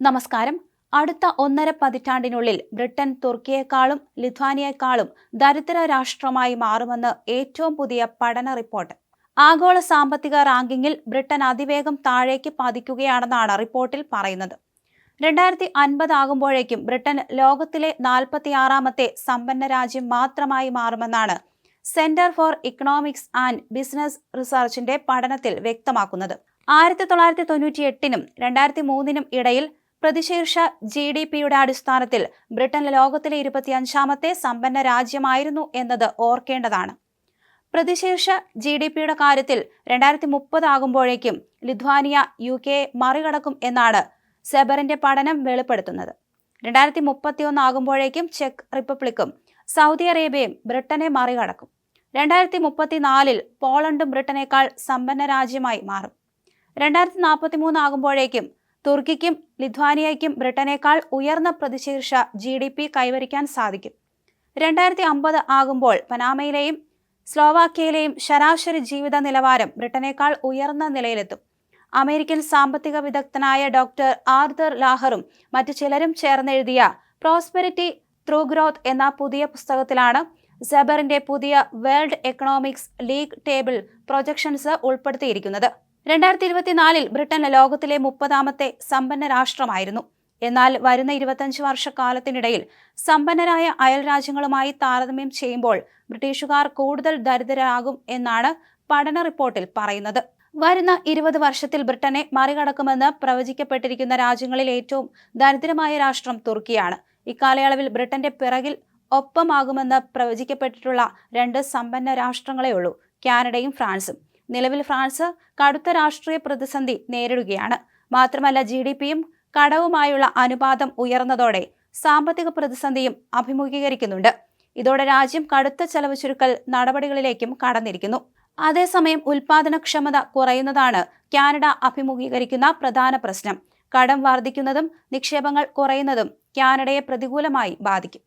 നമസ്കാരം. അടുത്ത ഒന്നര പതിറ്റാണ്ടിനുള്ളിൽ ബ്രിട്ടൻ തുർക്കിയേക്കാളും ലിത്വാനിയെക്കാളും ദരിദ്ര രാഷ്ട്രമായി മാറുമെന്ന് ഏറ്റവും പുതിയ പഠന റിപ്പോർട്ട്. ആഗോള സാമ്പത്തിക റാങ്കിങ്ങിൽ ബ്രിട്ടൻ അതിവേഗം താഴേക്ക് പതിക്കുകയാണെന്നാണ് റിപ്പോർട്ടിൽ പറയുന്നത്. രണ്ടായിരത്തി അൻപത് ആകുമ്പോഴേക്കും ബ്രിട്ടൻ ലോകത്തിലെ നാൽപ്പത്തിയാറാമത്തെ സമ്പന്ന രാജ്യം മാത്രമായി മാറുമെന്നാണ് centre for economics and business റിസർച്ചിന്റെ പഠനത്തിൽ വ്യക്തമാക്കുന്നത്. ആയിരത്തി തൊള്ളായിരത്തി തൊണ്ണൂറ്റി എട്ടിനും രണ്ടായിരത്തി മൂന്നിനും ഇടയിൽ പ്രതിശീർഷ ജി ഡി പിയുടെ അടിസ്ഥാനത്തിൽ ബ്രിട്ടൻ ലോകത്തിലെ ഇരുപത്തിയഞ്ചാമത്തെ സമ്പന്ന രാജ്യമായിരുന്നു എന്നത് ഓർക്കേണ്ടതാണ്. പ്രതിശീർഷ ജി ഡി പിയുടെ കാര്യത്തിൽ രണ്ടായിരത്തി മുപ്പത് ആകുമ്പോഴേക്കും ലിത്വാനിയ യു കെ മറികടക്കും എന്നാണ് സെബറിന്റെ പഠനം വെളിപ്പെടുത്തുന്നത്. രണ്ടായിരത്തി മുപ്പത്തിയൊന്ന് ആകുമ്പോഴേക്കും ചെക്ക് റിപ്പബ്ലിക്കും സൗദി അറേബ്യയും ബ്രിട്ടനെ മറികടക്കും. രണ്ടായിരത്തി മുപ്പത്തിനാലിൽ പോളണ്ടും ബ്രിട്ടനേക്കാൾ സമ്പന്ന രാജ്യമായി മാറും. രണ്ടായിരത്തി നാൽപ്പത്തി മൂന്ന് ആകുമ്പോഴേക്കും തുർക്കിക്കും ലിത്വാനിയയ്ക്കും ബ്രിട്ടനേക്കാൾ ഉയർന്ന പ്രതിശീർഷ ജി ഡി പി കൈവരിക്കാൻ സാധിക്കും. രണ്ടായിരത്തി അമ്പത് ആകുമ്പോൾ പനാമയിലെയും സ്ലോവാക്യയിലെയും ശരാശരി ജീവിത നിലവാരം ബ്രിട്ടനേക്കാൾ ഉയർന്ന നിലയിലെത്തും. അമേരിക്കൻ സാമ്പത്തിക വിദഗ്ധനായ ഡോക്ടർ ആർതർ ലാഹറും മറ്റു ചിലരും ചേർന്നെഴുതിയ പ്രോസ്പെരിറ്റി ത്രൂ ഗ്രോത്ത് എന്ന പുതിയ പുസ്തകത്തിലാണ് സെബറിന്റെ പുതിയ world economics league table projections ഉൾപ്പെടുത്തിയിരിക്കുന്നത്. രണ്ടായിരത്തി ഇരുപത്തിനാലിൽ ബ്രിട്ടൻ ലോകത്തിലെ മുപ്പതാമത്തെ സമ്പന്ന രാഷ്ട്രമായിരുന്നു എന്നാൽ വരുന്ന ഇരുപത്തഞ്ച് വർഷക്കാലത്തിനിടയിൽ സമ്പന്നരായ അയൽ രാജ്യങ്ങളുമായി താരതമ്യം ചെയ്യുമ്പോൾ ബ്രിട്ടീഷുകാർ കൂടുതൽ ദരിദ്രരാകും എന്നാണ് പഠന റിപ്പോർട്ടിൽ പറയുന്നത്. വരുന്ന ഇരുപത് വർഷത്തിൽ ബ്രിട്ടനെ മറികടക്കുമെന്ന് പ്രവചിക്കപ്പെട്ടിരിക്കുന്ന രാജ്യങ്ങളിൽ ഏറ്റവും ദരിദ്രമായ രാഷ്ട്രം തുർക്കിയാണ്. ഇക്കാലയളവിൽ ബ്രിട്ടന്റെ പിറകിൽ ഒപ്പമാകുമെന്ന് പ്രവചിക്കപ്പെട്ടിട്ടുള്ള രണ്ട് സമ്പന്ന രാഷ്ട്രങ്ങളേ ഉള്ളൂ കാനഡയും ഫ്രാൻസും. നിലവിൽ ഫ്രാൻസ് കടുത്ത രാഷ്ട്രീയ പ്രതിസന്ധി നേരിടുകയാണ്. മാത്രമല്ല ജി ഡി പിയും കടവുമായുള്ള അനുപാതം ഉയർന്നതോടെ സാമ്പത്തിക പ്രതിസന്ധിയും അഭിമുഖീകരിക്കുന്നുണ്ട്. ഇതോടെ രാജ്യം കടുത്ത ചെലവ് ചുരുക്കൽ നടപടികളിലേക്കും കടന്നിരിക്കുന്നു. അതേസമയം ഉൽപാദനക്ഷമത കുറയുന്നതാണ് കാനഡ അഭിമുഖീകരിക്കുന്ന പ്രധാന പ്രശ്നം. കടം വർദ്ധിക്കുന്നതും നിക്ഷേപങ്ങൾ കുറയുന്നതും കാനഡയെ പ്രതികൂലമായി ബാധിക്കും.